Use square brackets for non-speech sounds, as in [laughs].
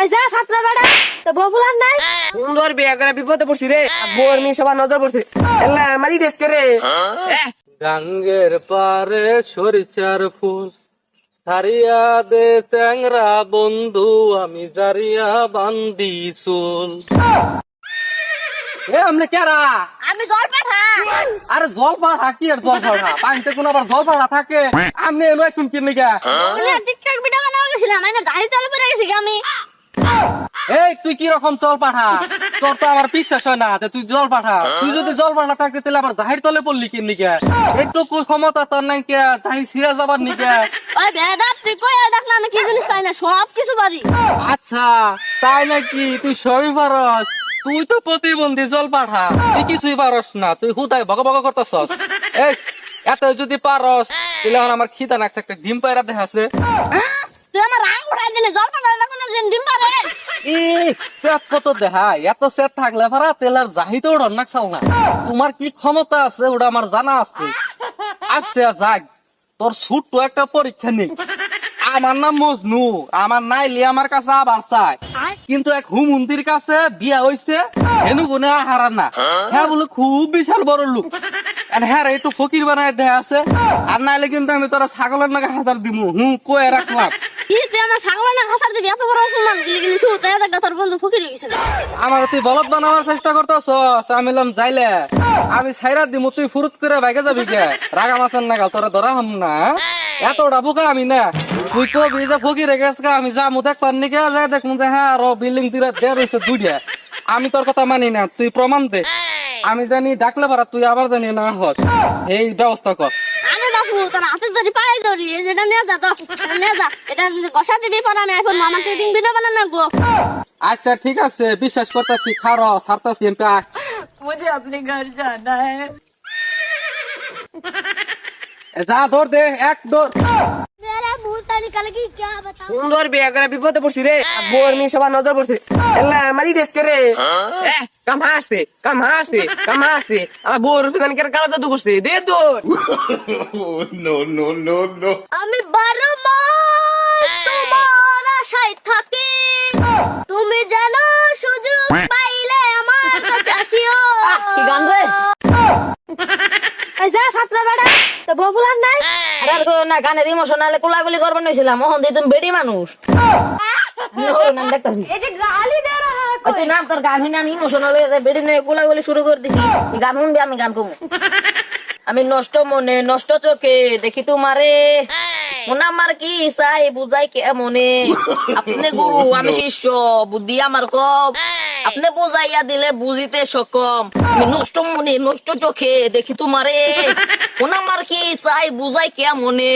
এই যা ছাত্র বেড়া। তো বপুলার নাই? সুন্দর বিয়ে করে বিপদে পড়ছি রে। বোর মেয়ে সবার নজর পড়ছে। এলা মারি ডেস্কে রে। গাঙ্গের পারে সরিষার ফুল সারিয়া দে ট্যাংরা বন্ধু আমি জারিয়া বান্দি চুল। এ আমনে কেরা আমি জল পাঠা। আরে জল পাড়া কি আর জল পাড়া পানিতে কোন আবার জল পাড়া থাকে? আমনে এলো শুন কি নিগা ওই টিকটক ভিডিও বানাও গেছিলাম আমি গাড়ি গেছি আমি। এই তুই কি রকম জল পাঠা তোর তো আমার বিশ্বাস হয় না তুই জল পাঠা তুই যদি জল পাঠা থাকতে তাহলে আবার জাহির তলে পড়লি কি? নিগা একটু ক্ষমতা তোর নাই কে? জাহি সিরা যাবার নিগা ওই বেদা তুই কই দেখ না আমি কি জিনিস পাই না সব কিছু পারি। আচ্ছা তাই নাকি? তুই সবই পারস? তুই তো প্রতিবন্ধী জল পাঠা তুই কিছুই পারস না তুই হুদায় ভগ ভগ করতেছ এই এত যদি পারস তাহলে আমার খিদা নাক থাকতে ডিম পায়রা দেখাছে। তুই আমার রাগ উঠাই দিলে জল পাঠা না যে ডিম পারে? নাক তোমার কি ক্ষমতা আছে, ওটা আমার জানা আছে। আচ্ছা যাক তোর ছোট্ট একটা পরীক্ষা নেই আমার নাম মজনু আমার নাইলে আমার কাছে আবার চাই। কিন্তু এক হুমন্দির কাছে বিয়া হইছে হেনু গুনে হারান না হ্যাঁ বলে খুব বিশাল বড় লোক। আর হ্যাঁ একটু ফকির বানায় আছে। আর নাইলে কিন্তু আমি তোরা ছাগলের নাকি হাজার দিমু। হুম, কয়ে রাখলাম। আমার ছাগল না হাসার দিবি, এত বড় হয়ে তুই বানাবার চেষ্টা আমি যাইলে। আমি তুই যাবি না বোকা আমি না। তুই আমি দেখ যাই দেখ হ্যাঁ বিল্ডিং আমি তোর কথা মানি না, তুই প্রমাণ দে। আমি জানি ডাকলে পারা, তুই আবার জানি না হস। এই ব্যবস্থা কর। তোর হাতে ধরি পায়ে ধরি এই যেটা নিয়ে যা তো এটা নিয়ে যা এটা কষা দিবি পর আমি এখন মামাকে দিন ভিডিও বানানো গো আচ্ছা ঠিক আছে বিশ্বাস করতেছি খারো ছাড়তাছি এমপি আয়। मुझे अपने घर जाना है এ যা দৌড় দে এক দৌড় मेरा मुंह से निकल गई क्या बताऊं সুন্দর বিয়ে করে বিপদে পড়ছি রে বোর মেয়ে সবার নজর পড়ছে এলা মারি ডেস্কে রে এহ, কাম হাসছে কাম হাসছে কাম হাসছে আমার বোর পিছনে কেন কালা জাদু করছে দে দৌড় আমি বারো মাস তোমার আশায় থাকি। তুমি যেন সুযোগ পাইলে আমার কাছে আসিও। কি গান রে? এই যা ছাত্র বেড়া তো বপুলার নাই? আরে না গানের ইমোশনালে কোলাগুলি করবার নইছিলাম মোহন দি তুমি বেডি মানুষ। ও নাম দেখতাছি। এটা গালি দে তুই নাম তোর গান নাম ইমোশনাল বেডি নয় কোলাগুলি শুরু করে দিছি। গান শুনবি আমি গান কমু। আমি নষ্ট মনে নষ্ট চোখে দেখি তোমারে। মন আমার কি চাই বুঝাই কে মনে আপনি গুরু আমি শিষ্য বুদ্ধি আমার কম। আপনি বুঝাইয়া দিলে বুঝিতে সক্ষম। আমি নষ্ট মনে নষ্ট চোখে দেখি তোমারে। [laughs] মন আমার কি চাই বুঝাই কে মনে